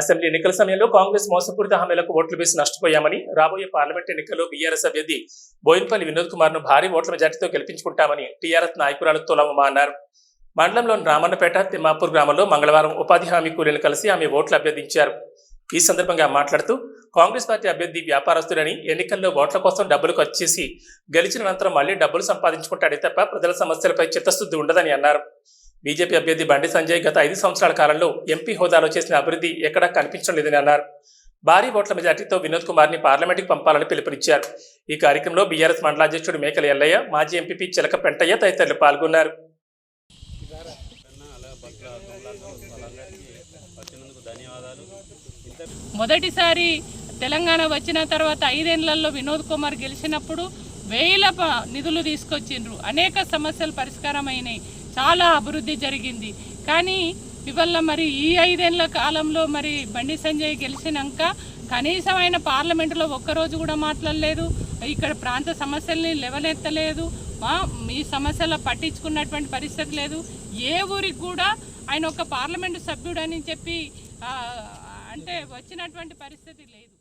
Assembly ఎన్నికల సమయంలో కాంగ్రెస్ మోసపూరిత హామీలకు ఓట్లు వేసి నష్టపోయామని రాబోయే పార్లమెంట్ ఎన్నికల్లో బీఆర్ఎస్ అభ్యర్థి బోయిన్పల్లి వినోద్ కుమార్ను భారీ ఓట్ల మెజార్టీతో గెలిపించుకుంటామని టీఆర్ఎస్ నాయకురాలు తోలమ్మ అన్నారు. మండలంలోని రామన్నపేట తిమ్మాపూర్ గ్రామంలో మంగళవారం ఉపాధి హామీ కూలీలు కలిసి ఆమె ఓట్లు అభ్యర్థించారు. ఈ సందర్భంగా మాట్లాడుతూ కాంగ్రెస్ పార్టీ అభ్యర్థి వ్యాపారస్తుడని ఎన్నికల్లో ఓట్ల కోసం డబ్బులు ఖర్చు చేసి గెలిచిన అనంతరం మళ్ళీ డబ్బులు సంపాదించుకుంటాడే తప్ప ప్రజల సమస్యలపై చిత్తశుద్ధి ఉండదని అన్నారు. బీజేపీ అభ్యర్థి బండి సంజయ్ గత ఐదు సంవత్సరాల కాలంలో ఎంపీ హోదాలో చేసిన అభివృద్ధి ఎక్కడా కనిపించడం లేదని అన్నారు. భారీ ఓట్ల మెజార్టీతో వినోద్ కుమార్ని పంపాలని పిలుపునిచ్చారు. ఈ కార్యక్రమంలో బీఆర్ఎస్ మండలాధ్యక్షుడు మేకల ఎల్లయ్య మాజీ ఎంపీ చిలక పెంటయ్య తదితరులు పాల్గొన్నారు. ధన్యవాదాలు మొదటిసారి తెలంగాణ వచ్చిన తర్వాత ఐదేళ్ళలో వినోద్ కుమార్ గెలిచినప్పుడు వేల నిధులు తీసుకొచ్చిండ్రు. అనేక సమస్యలు పరిష్కారమైనాయి. చాలా అభివృద్ధి జరిగింది. కానీ ఇవల్ల మరి ఈ ఐదేళ్ళ కాలంలో మరి బండి సంజయ్ గెలిచినాక కనీసం ఆయన పార్లమెంటులో ఒక్కరోజు కూడా మాట్లాడలేదు. ఇక్కడ ప్రాంత సమస్యల్ని లెవలెత్తలేదు ఈ సమస్యల సమస్యలు పట్టించుకున్నటువంటి పరిస్థితి లేదు. ఏ ఊరికి కూడా ఆయన ఒక పార్లమెంటు సభ్యుడని చెప్పి అంటే వచ్చినటువంటి పరిస్థితి లేదు.